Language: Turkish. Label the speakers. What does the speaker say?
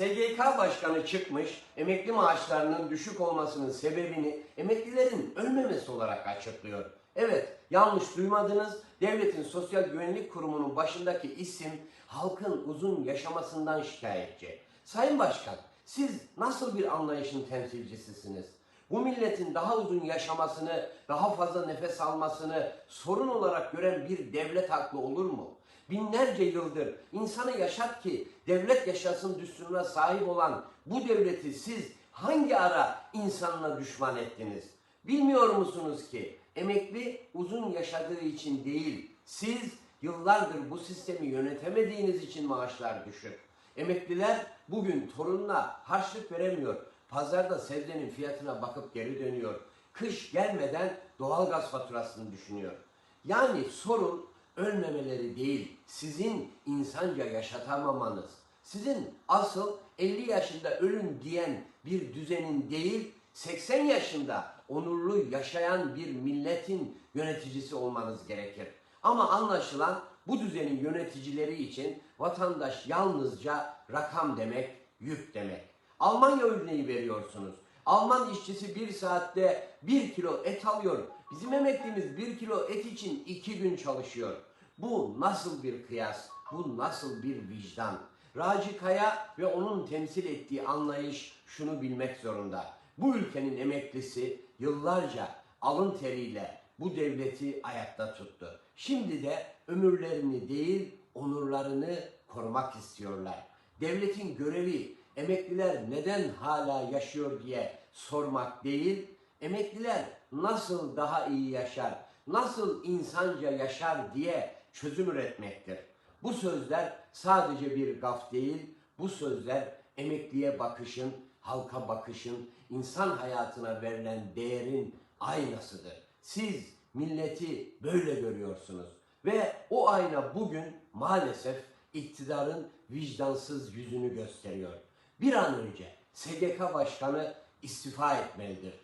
Speaker 1: SGK Başkanı çıkmış, emekli maaşlarının düşük olmasının sebebini emeklilerin ölmemesi olarak açıklıyor. Evet, yanlış duymadınız. Devletin Sosyal Güvenlik Kurumu'nun başındaki isim halkın uzun yaşamasından şikayetçi. Sayın Başkan, siz nasıl bir anlayışın temsilcisisiniz? Bu milletin daha uzun yaşamasını, daha fazla nefes almasını sorun olarak gören bir devlet haklı olur mu? Binlerce yıldır insanı yaşat ki devlet yaşasın düsturuna sahip olan bu devleti siz hangi ara insanla düşman ettiniz? Bilmiyor musunuz ki emekli uzun yaşadığı için değil, siz yıllardır bu sistemi yönetemediğiniz için maaşlar düşük. Emekliler bugün torununa harçlık veremiyor. Pazarda sebzenin fiyatına bakıp geri dönüyor. Kış gelmeden doğalgaz faturasını düşünüyor. Yani sorun ölmemeleri değil, sizin insanca yaşatamamanız. Sizin asıl 50 yaşında ölün diyen bir düzenin değil, 80 yaşında onurlu yaşayan bir milletin yöneticisi olmanız gerekir. Ama anlaşılan bu düzenin yöneticileri için vatandaş yalnızca rakam demek, yük demek. Almanya örneği veriyorsunuz. Alman işçisi bir saatte bir kilo et alıyor. Bizim emeklimiz bir kilo et için iki gün çalışıyor. Bu nasıl bir kıyas? Bu nasıl bir vicdan? Raci Kaya ve onun temsil ettiği anlayış şunu bilmek zorunda. Bu ülkenin emeklisi yıllarca alın teriyle bu devleti ayakta tuttu. Şimdi de ömürlerini değil onurlarını korumak istiyorlar. Devletin görevi emekliler neden hala yaşıyor diye sormak değil, emekliler nasıl daha iyi yaşar, nasıl insanca yaşar diye çözüm üretmektir. Bu sözler sadece bir gaf değil, bu sözler emekliye bakışın, halka bakışın, insan hayatına verilen değerin aynasıdır. Siz milleti böyle görüyorsunuz ve o ayna bugün maalesef iktidarın vicdansız yüzünü gösteriyor. Bir an önce SGK Başkanı istifa etmelidir.